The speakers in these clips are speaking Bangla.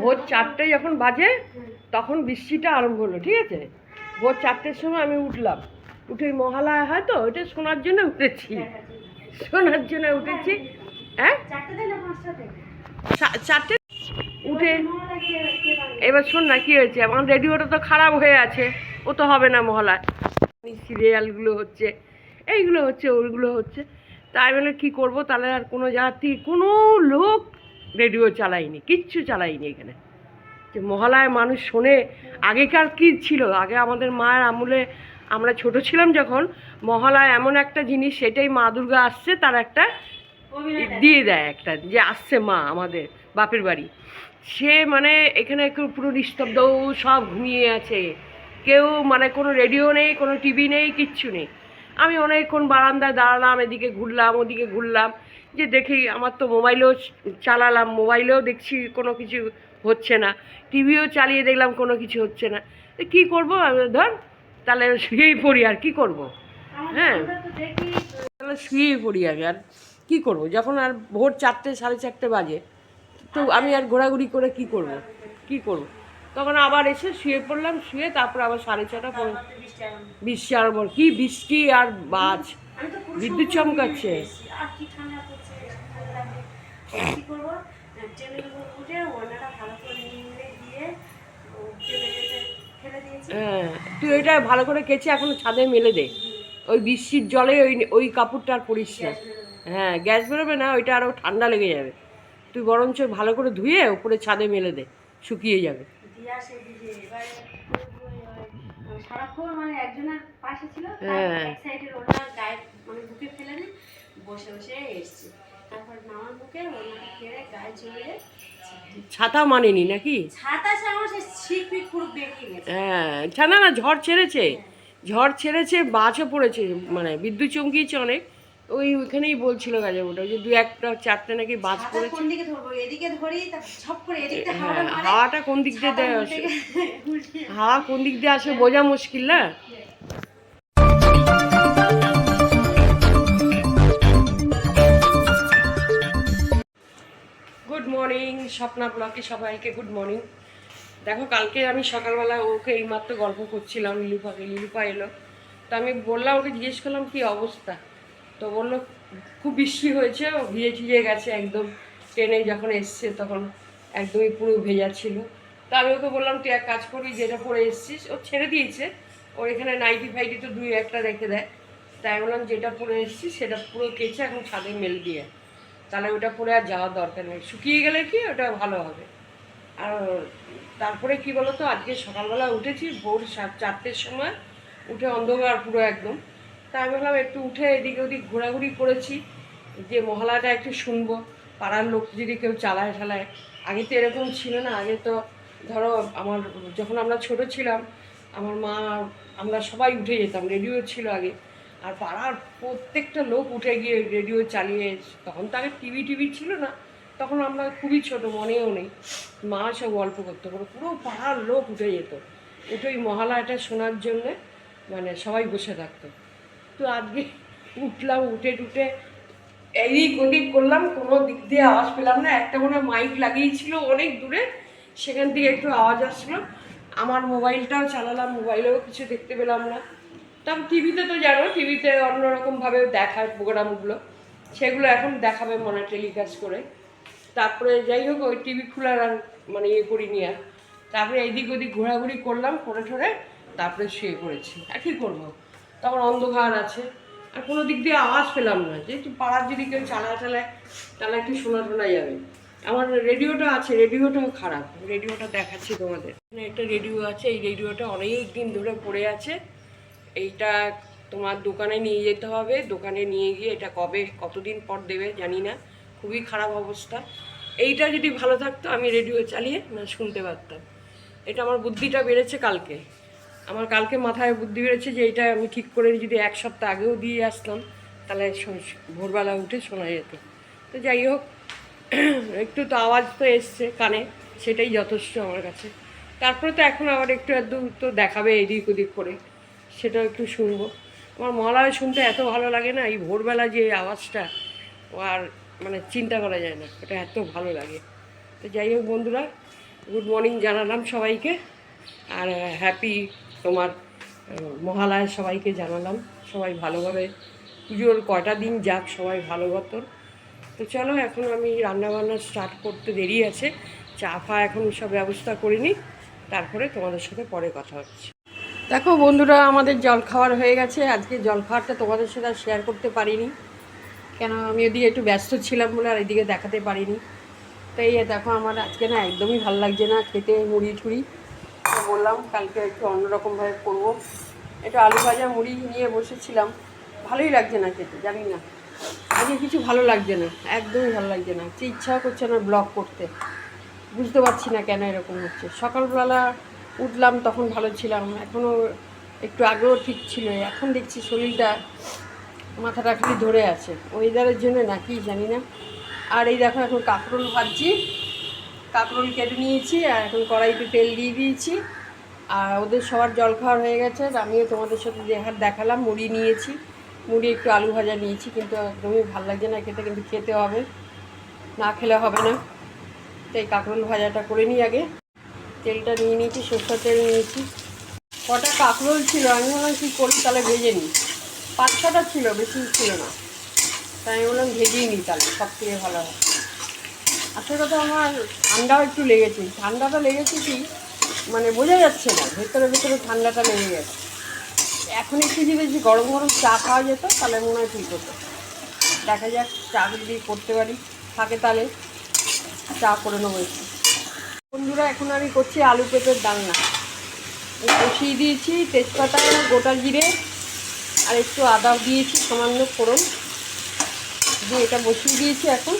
ভোর চারটে যখন বাজে তখন বৃষ্টিটা আরম্ভ হলো ঠিক আছে? ভোর চারটের সময় আমি উঠলাম। উঠে মহালয়া হয় তো ওইটা শোনার জন্য উঠেছি। শোনার জন্য উঠেছি। হ্যাঁ? চারটে উঠে এবার শোন না কি হয়েছে? আমার রেডিওটা তো খারাপ হয়ে আছে ও তো হবে না মহলায়। সিরিয়ালগুলো হচ্ছে এইগুলো হচ্ছে ওইগুলো হচ্ছে। তাই বলে কী করব? তাহলে আর কোনো জাতি কোনো লোক রেডিও চালাইনি কিচ্ছু চালাইনি এখানে। যে মহালয় মানুষ শোনে আগেকার কী ছিল? আগে আমাদের মায়ের আমলে আমরা ছোট ছিলাম যখন মহালয় এমন একটা জিনিস সেটাই মা দুর্গা আসছে তার একটা দিয়ে। দেয় একটা যে আসছে মা আমাদের বাপের বাড়ি। সে মানে এখানে একটু পুরো নিস্তব্ধ সব ঘুমিয়ে আছে। কেউ মানে কোনো রেডিও নেই কোনো টিভি নেই কিচ্ছু নেই। আমি অনেকক্ষণ বারান্দায় দাঁড়ালাম এদিকে ঘুরলাম ওদিকে ঘুরলাম। যে দেখি আমার তো মোবাইলও চালালাম মোবাইলেও দেখছি কোনো কিছু হচ্ছে না টিভিও চালিয়ে দেখলাম কোনো কিছু হচ্ছে না। কী করব? আমি ধর তাহলে শুয়েই পড়ি আর কি করব? হ্যাঁ। তাহলে শুয়েই পড়ি আমি আর কী করব? যখন আর ভোর চারটে সাড়ে চারটে বাজে তো আমি আর ঘোরাঘুরি করে কি করব? কি করব? তখন আবার এসে শুয়ে পড়লাম শুয়ে তারপর আবার সাড়ে ছটা পর্যন্ত বৃষ্টি আরম্ভ। কি বৃষ্টি আর বাজ। বিদ্যুৎ চমকাচ্ছে আর কি ঠান্ডা পড়ছে ভালো লাগবে কি করব? উঠে ওনাটা ভালো করে দিয়ে হ্যাঁ তুই ওইটা ভালো করে কেচে এখন ছাদে মেলে দে। ওই বৃষ্টির জলে ওই ওই কাপড়টা আর পরিস না। হ্যাঁ গ্যাস বেরোবে না ওইটা আরও ঠান্ডা লেগে যাবে। তুই বরঞ্চ ভালো করে ধুয়ে ওপরে ছাদে মেলে দে শুকিয়ে যাবে। সারাক্ষণ মানে একজনের পাশে ছিল হ্যাঁ। এক সাইডের ওনার গায়ে মানে বুকে ফেলে বসে বসে এসছে। ছাতা মানেনি নাকি? হ্যাঁ না না ঝড় ছেড়েছে। ঝড় ছেড়েছে বাজও পড়েছে মানে বিদ্যুৎ চমকিয়েছে অনেক। ওই ওইখানেই বলছিল গাছে ওটা যে দু একটা চারটে নাকি বাজ পড়েছে। কোন দিকে ধরবো? এদিকে ধরি তা করে এদিকটা হ্যাঁ হাওয়াটা কোন দিক দিয়ে দেয় হাওয়া কোন দিক দিয়ে আসে বোঝা মুশকিল না? মর্নিং স্বপ্না ব্লকে সবাইকে গুড মর্নিং দেখো, কালকে আমি সকালবেলা ওকে এইমাত্র গল্প করছিলাম লিলুফাকে লিলুফা এলো। তো আমি বললাম, ওকে জিজ্ঞেস করলাম, কি অবস্থা? তো বলল, খুব বৃষ্টি হয়েছে, ও ভিজে টিজে গেছে একদম। ট্রেনে যখন এসছে, তখন একদমই পুরো ভেজা ছিল। তো আমি ওকে বললাম, তুই এক কাজ করি যেটা পরে এসছিস, ও ছেড়ে দিয়েছে। ওর এখানে নাইটি ফাইটি তো দুই একটা রেখে দেয়। তাই বললাম, যেটা পরে এসছিস, সেটা পুরো কেচে এখন ছাদে মেল দিয়ে। তাহলে ওটা পরে আর যাওয়ার দরকার নেই। শুকিয়ে গেলে কি ওটা ভালো হবে। আর তারপরে কি বলতো, আজকে সকালবেলা উঠেছি, ভোর সাত, চারটের সময় উঠে অন্ধকার পুরো একদম। তাই আমি ভাবলাম একটু উঠে এদিকে ওদিক ঘোরাঘুরি করেছি, যে মহলাটা একটু শুনব। পাড়ার লোক যদি কেউ চালায় ঠালায়। আগে তো এরকম ছিল না, আগে তো ধরো আমার, যখন আমরা ছোট ছিলাম, আমার মা, আমরা সবাই উঠে যেতাম, রেডিও ছিল আগে। আর পাড়ার প্রত্যেকটা লোক উঠে গিয়ে রেডিও চালিয়ে, তখন তো আগে টিভি টিভি ছিল না, তখন আমরা খুবই ছোট, মনেও নেই, মা সব গল্প করতো, পুরো পাড়ার লোক উঠে যেত, উঠে ওই মহালয়াটা শোনার জন্যে মানে সবাই বসে থাকতো। তো আজকে উঠলাম, উঠে টুটে এদিক ওদিক করলাম, কোনো দিক দিয়ে আওয়াজ পেলাম না, একটা মনে মাইক লাগিয়েছিল অনেক দূরে, সেখান থেকে একটু আওয়াজ আসলো আমার মোবাইলটাও চালালাম, মোবাইলেও কিছু দেখতে পেলাম না। তবে টিভিতে তো জানো, টিভিতে অন্যরকমভাবে দেখায় প্রোগ্রামগুলো, সেগুলো এখন দেখাবে মনে টেলিকাস্ট করে। তারপরে যাই হোক, ওই টিভি খোলার আর মানে ইয়ে করিনি আর। তারপরে এইদিক ওদিক ঘোরাঘুরি করলাম, করে ঠরে তারপরে শুয়ে পড়েছি। আর কী করব? তখন অন্ধকার আছে। আর কোনো দিক দিয়ে আওয়াজ পেলাম না। যেহেতু পাড়ার যদি কেউ চালায় চালায় তাহলে একটু শোনা শোনা যাবে। আমার রেডিওটা আছে, রেডিওটাও খারাপ। রেডিওটা দেখাচ্ছি তোমাদের। একটা রেডিও আছে, এই রেডিওটা অনেক দিন ধরে পড়ে আছে। এইটা তোমার দোকানে নিয়ে যেতে হবে। দোকানে নিয়ে গিয়ে এটা কবে, কতদিন পর দেবে জানি না। খুবই খারাপ অবস্থা। এইটা যদি ভালো থাকতো, আমি রেডিও চালিয়ে না শুনতে পারতাম। এটা আমার বুদ্ধিটা বেড়েছে কালকে। আমার কালকে মাথায় বুদ্ধি বেড়েছে যে এটা আমি ঠিক করে যদি এক সপ্তাহ আগেও দিয়ে আসতাম, তাহলে ভোরবেলা উঠে শোনা যেত। তো যাই হোক, একটু তো আওয়াজ তো এসছে কানে, সেটাই যথেষ্ট আমার কাছে। তারপরে তো এখন আবার একটু আধটু তো দেখাবে এদিক ওদিক করে। সেটাও একটু শুনব। আমার মহালয়া শুনতে এত ভালো লাগে না, এই ভোরবেলা যে আওয়াজটা, আর মানে চিন্তা করা যায় না, ওটা এত ভালো লাগে। তো যাই হোক বন্ধুরা, গুড মর্নিং জানালাম সবাইকে, আর হ্যাপি তোমার মহালয়া সবাইকে জানালাম। সবাই ভালোভাবে, পুজোর কয়টা দিন যাক, সবাই ভালো মতন। তো চলো, এখন আমি রান্নাবান্না স্টার্ট করতে দেরি আছে। চা ফা এখন সব ব্যবস্থা করিনি, তারপরে তোমাদের সাথে পরে কথা হচ্ছে। দেখো বন্ধুরা, আমাদের জল খাওয়ার হয়ে গেছে। আজকে জল খাওয়ারটা তোমাদের সাথে শেয়ার করতে পারিনি। কেন, আমি ওদিকে একটু ব্যস্ত ছিলাম বলে আর এদিকে দেখাতে পারিনি। তো এই দেখো, আমার আজকে না একদমই ভালো লাগছে না খেতে, মুড়ি ঠুড়ি। বললাম কালকে একটু অন্যরকমভাবে করব। একটু আলু ভাজা, মুড়ি নিয়ে বসেছিলাম। ভালোই লাগছে না খেতে, জানি না। আজকে কিছু ভালো লাগছে না, একদমই ভালো লাগছে না। ইচ্ছাও করছে না ব্লগ করতে। বুঝতে পারছি না কেন এরকম হচ্ছে। সকালবেলা উঠলাম, তখন ভালো ছিলাম। এখনও একটু আগেও ঠিক ছিল। এখন দেখছি শরীরটা, মাথাটা খালি ধরে আছে। ওয়েদারের জন্য নাকি জানি না। আর এই দেখো, এখন কাঁকরোল ভাজছি। কাঁকরোল কেটে নিয়েছি আর এখন কড়াইতে তেল দিয়ে দিয়েছি। আর ওদের সবার জল খাওয়ার হয়ে গেছে। আমিও তোমাদের সাথে দেখার দেখালাম। মুড়ি নিয়েছি। মুড়ি একটু আলু ভাজা নিয়েছি, কিন্তু একদমই ভালো লাগছে না খেতে, কিন্তু খেতে হবে। না খেলে হবে না। তাই কাঁকরোল ভাজাটা করে নিই আগে। তেলটা নিয়ে নিয়েছি, সরষের তেল নিয়েছি। কটা কাঁকরোল ছিল, আমি বললাম কী করি, তাহলে ভেজে নিই। পাঁচ ছটা ছিল, বেশি ছিল না। তাই আমি বললাম ভেজেই নিই তাহলে, সব থেকে ভালো হয়। আসলে কথা আমার ঠান্ডাও একটু লেগেছে। ঠান্ডাটা লেগেছে কি মানে বোঝা যাচ্ছে না, ভেতরে ভেতরে ঠান্ডাটা লেগে গেছে। এখন একটু যদি বেশি গরম গরম চা খাওয়া যেত, তাহলে মনে হয় ঠিক হতো। দেখা যাক, চা যদি করতে পারি, থাকে তাহলে, চা করে নেব একটু। বন্ধুরা, এখন আমি করছি আলু পেঁপের ডালনা। বসিয়ে দিয়েছি তেজপাতা গোটা জিরে, আর একটু আদা দিয়েছি, সামান্য ফোড়ন। দিয়ে এটা বসিয়ে দিয়েছি এখন।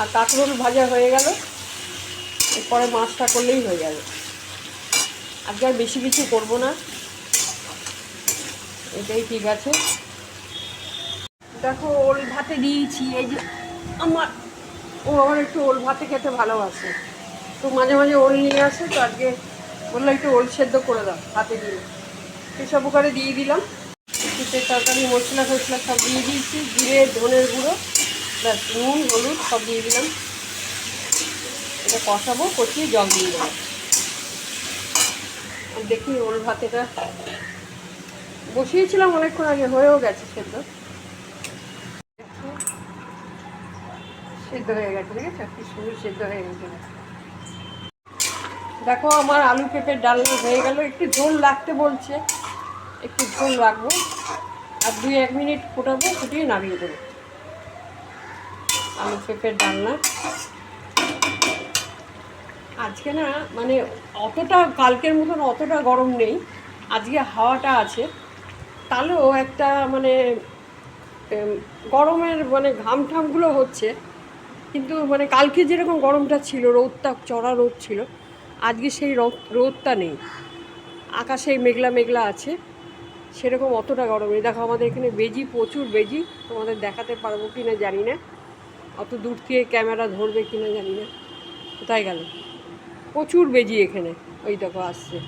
আর কাঁকরোল ভাজা হয়ে গেল। এরপরে মাছটা করলেই হয়ে যাবে। আজকে আর বেশি কিছু করব না। এটাই ঠিক আছে। দেখো, ওল ভাতে দিয়েছি। এই যে আমার ও আবার একটু ওল ভাতে খেতে ভালোবাসে। তো মাঝে মাঝে ওল নিয়ে আসে, তো আজকে বলল একটু ওল সেদ্ধ করে দাও হাতে দিয়ে। সেসব করে দিয়ে দিলাম। তরকারি, মশলা ফসলা সব দিয়ে দিয়েছি। জিরে, ধনের গুঁড়ো, ব্যাস, নুন, হলুদ সব দিয়ে দিলাম। এটা কষাবো, কষিয়ে জল দিয়ে দেবো। দেখি ওল ভাতেটা বসিয়েছিলাম অনেকক্ষণ আগে, হয়েও গেছে সেদ্ধ। সেদ্ধ হয়ে গেছে সুন্দর সেদ্ধ হয়ে গেছে। দেখো, আমার আলু পেঁপের ডাল হয়ে গেল। একটু ঝোল রাখতে বলছে। একটু ঝোল রাখব। আর দুই এক মিনিট ফোটাবো, ফুটিয়ে নামিয়ে দেবো। আলু পেঁপের ডালনা আজকে না মানে অতটা, কালকের মতন অতটা গরম নেই। আজকে হাওয়াটা আছে। তাহলেও একটা মানে গরমের মানে ঘাম ঠামগুলো হচ্ছে। কিন্তু মানে কালকে যেরকম গরমটা ছিল, রোদটা, চড়া রোদ ছিল, আজকে সেই রোদ, রোদটা নেই। আকাশে মেঘলা মেঘলা আছে, সেরকম অতটা গরম নেই। দেখো আমাদের এখানে বেজি, প্রচুর বেজি, তোমাদের দেখাতে পারব কি না জানি না। অত দূর থেকে ক্যামেরা ধরবে কি না জানি না। কোথায় গেল? প্রচুর বেজি এখানে। ওই দেখো আসছে।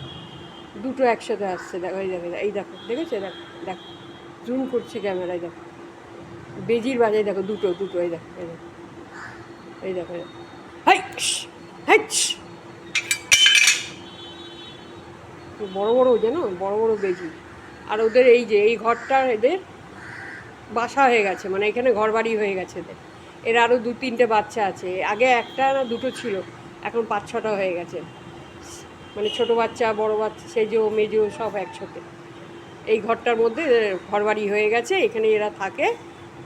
দুটো একসাথে আসছে। দেখো, এই দেখো এই দেখো, দেখেছে? দেখো দেখো। জুম করছে ক্যামেরায়, দেখো। বেজির বাজায় দেখো, দুটো দুটো, এই দেখো এই দেখো। এই দেখো এই দেখো। হাই হাই বড় বড় জানো বড় বড় বেজি। আর ওদের এই যে, এই ঘরটা এদের বাসা হয়ে গেছে মানে এখানে ঘর বাড়ি হয়ে গেছে এদের। এর আরও দু তিনটে বাচ্চা আছে। আগে একটা না দুটো ছিল, এখন পাঁচ ছটা হয়ে গেছে। মানে ছোট বাচ্চা, বড় বাচ্চা, সেজো, মেজো সব একসাথে। এই ঘরটার মধ্যে ঘর বাড়ি হয়ে গেছে, এখানে এরা থাকে।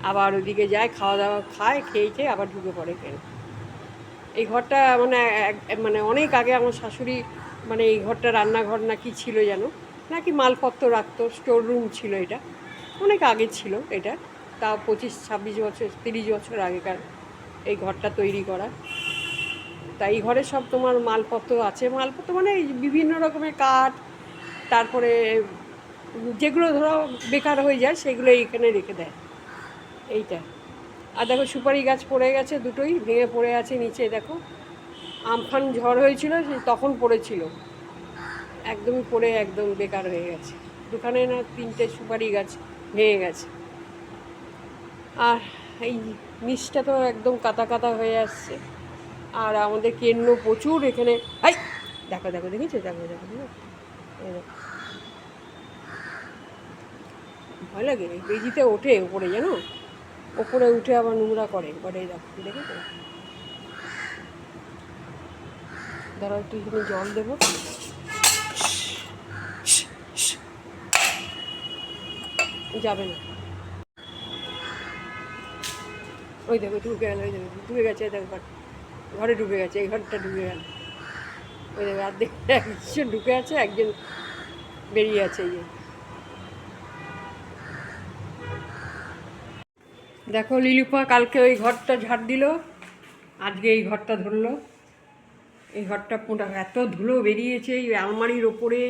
আবার ওদিকে যায় খাওয়া দাওয়া খায়, খেয়ে খেয়ে আবার ঢুকে পড়ে এখানে এই ঘরটা মানে মানে অনেক আগে আমার শাশুড়ি মানে এই ঘরটা রান্নাঘর না কি ছিল যেন, নাকি মালপত্র রাখতো, স্টোর রুম ছিল এটা, অনেক আগে ছিল এটা, তাও পঁচিশ, ছাব্বিশ বছর, তিরিশ বছর আগেকার এই ঘরটা তৈরি করা। তা এই ঘরে সব তোমার মালপত্র আছে, মালপত্র মানে বিভিন্ন রকমের কাঠ, তারপরে যেগুলো ধরো বেকার হয়ে যায় সেগুলো এইখানে রেখে দেয়। এইটা। আর দেখো সুপারি গাছ পড়ে গেছে দুটোই, ভেঙে পড়ে আছে নিচে, দেখো। আমফান ঝড় হয়েছিল তখন পড়েছিল। একদমই পড়ে, একদম বেকার হয়ে গেছে। দোকানে না তিনটে সুপারি গাছ ভেঙে গেছে। আর এই নিচটা তো একদম কাতা কাতা হয়ে আসছে। আর আমাদের কেন্ন প্রচুর এখানে। এই দেখো দেখো, দেখেছ? দেখো দেখো। ভয় লাগে, বেজিতে ওঠে ওপরে জানো? ওপরে উঠে আবার নোংরা করে, এবারে এই দেখো দাঁড়াও একটু এখানে জল দেবো। যাবে না। ওই দেখো ঢুকে গেল, ওই দেখো, ডুবে গেছে দেখো ঘর ডুবে গেছে, এই ঘরটা ডুবে গেল। ওই দেখো অর্ধেক একজন ঢুকে আছে, একজন বেরিয়ে আছে, এই দেখো লিলুপা কালকে ওই ঘরটা ঝাড় দিল আজকে এই ঘরটা ধরলো। এই ঘরটা পুরো এত ধুলো বেরিয়েছে এই আলমারির ওপরে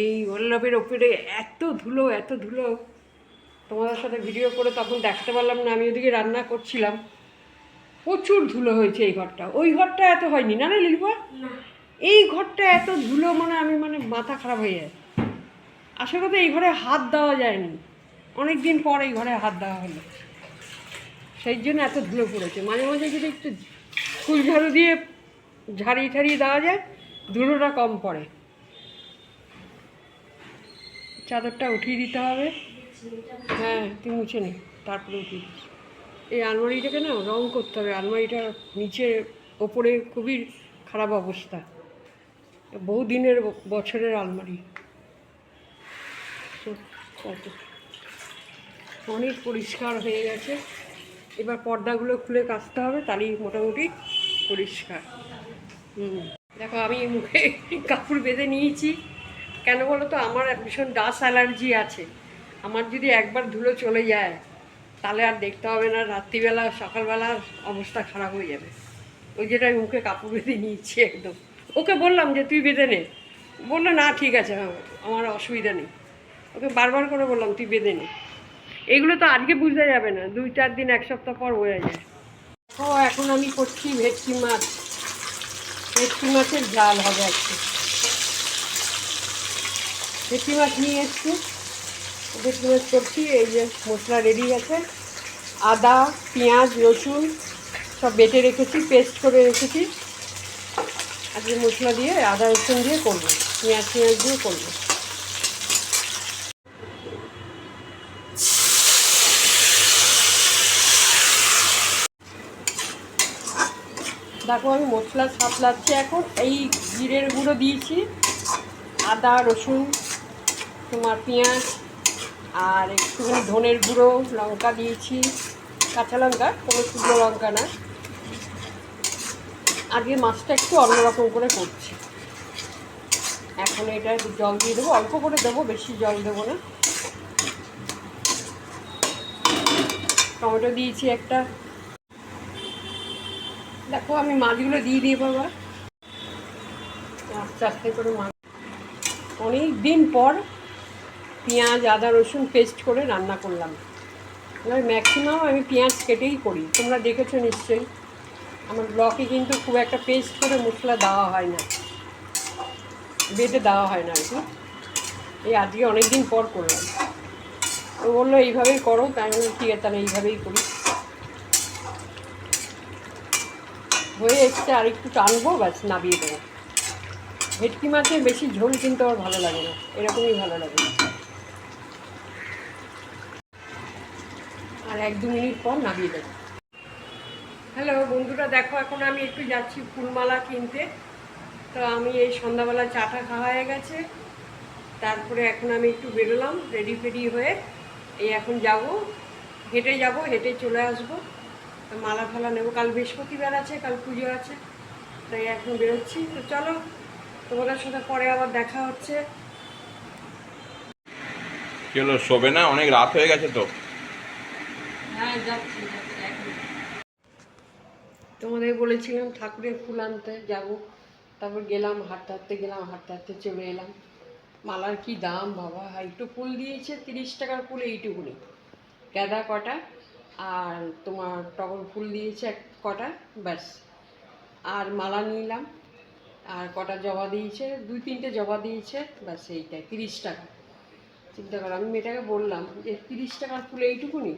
এই ওল্লাপের ওপরে এত ধুলো এত ধুলো। তোমাদের সাথে ভিডিও করে তখন দেখাতে পারলাম না আমি ওদিকে রান্না করছিলাম। প্রচুর ধুলো হয়েছে এই ঘরটা। ওই ঘরটা এত হয়নি না না লিলুপা? এই ঘরটা এত ধুলো মানে আমি মানে মাথা খারাপ হয়ে যায়। আসলে কথা এই ঘরে হাত দেওয়া যায়নি। অনেক দিন পর এই ঘরে হাত দেওয়া হলো। সেই জন্য এত ধুলো পড়েছে। মাঝে মাঝে যদি একটু ফুল ঝাড়ু দিয়ে ঝাড়িয়ে ঠাড়িয়ে দেওয়া যায়, ধুলোটা কম পড়ে। চাদরটা উঠিয়ে দিতে হবে। হ্যাঁ তুই মুছে নে, তারপরে উঠিয়ে দিস। এই আলমারিটাকে না রং করতে হবে। আলমারিটা নিচে ওপরে খুবই খারাপ অবস্থা। বহু দিনের বছরের আলমারি। অনেক পরিষ্কার হয়ে গেছে। এবার পর্দাগুলো খুলে কাচতে হবে তাহলেই মোটামুটি পরিষ্কার। দেখো, আমি মুখে কাপড় বেঁধে নিয়েছি। কেন বলো তো, আমার ভীষণ ডাস্ট অ্যালার্জি আছে। আমার যদি একবার ধুলো চলে যায়, তাহলে আর দেখতে হবে না, রাত্রিবেলা, সকালবেলা অবস্থা খারাপ হয়ে যাবে। ওই যেটা আমি মুখে কাপড় বেঁধে নিয়েছি একদম। ওকে বললাম যে, তুই বেঁধে নে। বলল, না, ঠিক আছে, আমার অসুবিধা নেই। ওকে বারবার করে বললাম, তুই বেঁধে নে। এগুলো তো আজকে বুঝতে যাবে না, দুই চার দিন, এক সপ্তাহ পর হয়ে যায়। ও, এখন আমি করছি ভেটকি মাছ। ভেটকি মাছের ঝাল হবে আজকে। ভেটকি মাছ নিয়ে এসছি। ভেটকি মাছ করছি, এই যে মশলা রেডি আছে আদা, পেঁয়াজ, রসুন সব বেটে রেখেছি পেস্ট করে রেখেছি। আজকে মশলা দিয়ে আদা রসুন দিয়ে করব, পেঁয়াজ পেঁয়াজ দিয়ে করব। দেখো আমি মশলা সাতলাচ্ছি এখন। এই জিরের গুঁড়ো দিয়েছি। আদা, রসুন, তোমার পেঁয়াজ আর একটুখানি ধনের গুঁড়ো, লঙ্কা দিয়েছি। কাঁচা লঙ্কা, কোনো শুকনো লঙ্কা না। আগে মাছটা একটু অন্যরকম করে করছি। এখন এটা একটু জল দিয়ে দেবো। অল্প করে দেবো, বেশি জল দেবো না। টমেটো দিয়েছি একটা। দেখো, আমি মাছগুলো দিয়ে দিই বাবা। আস্তে আস্তে করে মাছ। অনেক দিন পর পেঁয়াজ, আদা, রসুন পেস্ট করে রান্না করলাম। এবার ম্যাক্সিমাম আমি পেঁয়াজ কেটেই করি। তোমরা দেখেছ নিশ্চয়ই। আমার ব্লকে কিন্তু খুব একটা পেস্ট করে মশলা দেওয়া হয় না। বেটে দেওয়া হয় না আর কি। এই আজকে অনেক দিন পর করলাম। ও বলল, এইভাবেই করো, তাই আমি ঠিক আছে, তাহলে এইভাবেই করি। হয়ে এসছে, আর একটু টানবো, ব্যাস, নাবিয়ে দেবো। ভেটকি মাছের বেশি ঝোল কিন্তু আমার ভালো লাগে না, এরকমই ভালো লাগে। আর এক দু মিনিট পর নাবিয়ে দেবো। হ্যালো বন্ধুরা, দেখো, এখন আমি একটু যাচ্ছি ফুলমালা কিনতে। তো আমি এই সন্ধ্যাবেলা চাটা খাওয়া হয়ে গেছে। তারপরে এখন আমি একটু বেরোলাম রেডি ফেডি হয়ে। এই এখন যাব, হেঁটে যাব, হেঁটে চলে আসব। তো মালা ফালা নেব। কাল বৃহস্পতিবার আছে কাল পুজো আছে তাই এখন বেরোচ্ছি। তো চলো তোমাদের সাথে পরে আবার দেখা হচ্ছে। কি হলো শোবে না? অনেক রাত হয়ে গেছে তো। হ্যাঁ যাচ্ছি যাচ্ছি, এখন। তোমাদের বলেছিলাম ঠাকুরের ফুল আনতে যাব। তারপর গেলাম হাঁটতে হাঁটতে গেলাম হাঁটতে হাঁটতে চলে এলাম। মালার কি দাম বাবা? একটু ফুল দিয়েছে তিরিশ টাকার ফুল এইটুকুনি। গাঁদা কটা আর তোমার টগর ফুল দিয়েছে এক কটা, ব্যাস। আর মালা নিলাম, আর কটা জবা দিয়েছে, দুই তিনটে জবা দিয়েছে, ব্যাস এইটাই, তিরিশ টাকা। চিন্তা করো, আমি মেয়েটাকে বললাম যে, তিরিশ টাকার ফুল এইটুকুনি?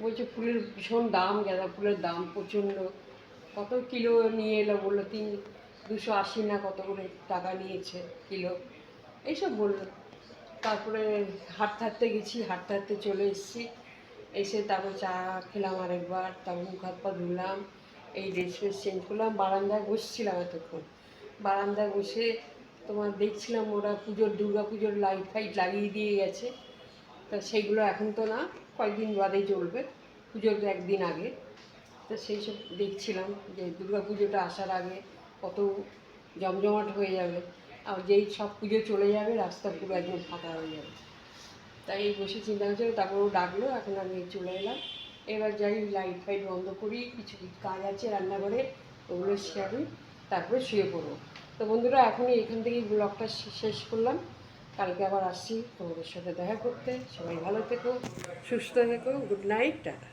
বলছে, ফুলের ভীষণ দাম, গাঁদা ফুলের দাম প্রচণ্ড। কত কিলো নিয়ে এলো বলল, তিন, দুশো আশি না কত করে টাকা নিয়েছে কিলো। এইসব বলল। তারপরে হাঁটতে হাঁটতে গেছি হাঁটতে হাঁটতে চলে এসেছি। এসে তারপর চা খেলাম আরেকবার, তারপর মুখ হাত পা ধুলাম এই ড্রেস ফ্রেস চেঞ্জ করলাম, বারান্দায় বসছিলাম এতক্ষণ। বারান্দায় বসে তোমার দেখছিলাম ওরা পুজোর, দুর্গা পুজোর লাইট ফাইট লাগিয়ে দিয়ে গেছে। তা সেইগুলো এখন তো না, কয়েকদিন বাদেই চলবে পুজোর একদিন আগে। তো সেই সব দেখছিলাম যে দুর্গা পুজোটা আসার আগে কত জমজমাট হয়ে যাবে। আর যেই সব পুজো চলে যাবে, রাস্তা পুরো একদম ফাঁকা হয়ে যাবে। তাই বসে চিন্তা করছিল তারপর ও ডাকলো, এখন আমি চলে এলাম। এবার যাই লাইট ফাইট বন্ধ করি, কিছু কিছু কাজ আছে রান্নাঘরে, ওগুলো সেরে তারপরে শুয়ে পড়ব। তো বন্ধুরা, এখনই এখান থেকেই ব্লগটা শেষ করলাম। কালকে আবার আসছি তোমাদের সাথে দেখা করতে। সবাই ভালো থেকো, সুস্থ থেকো গুড নাইট টাটা।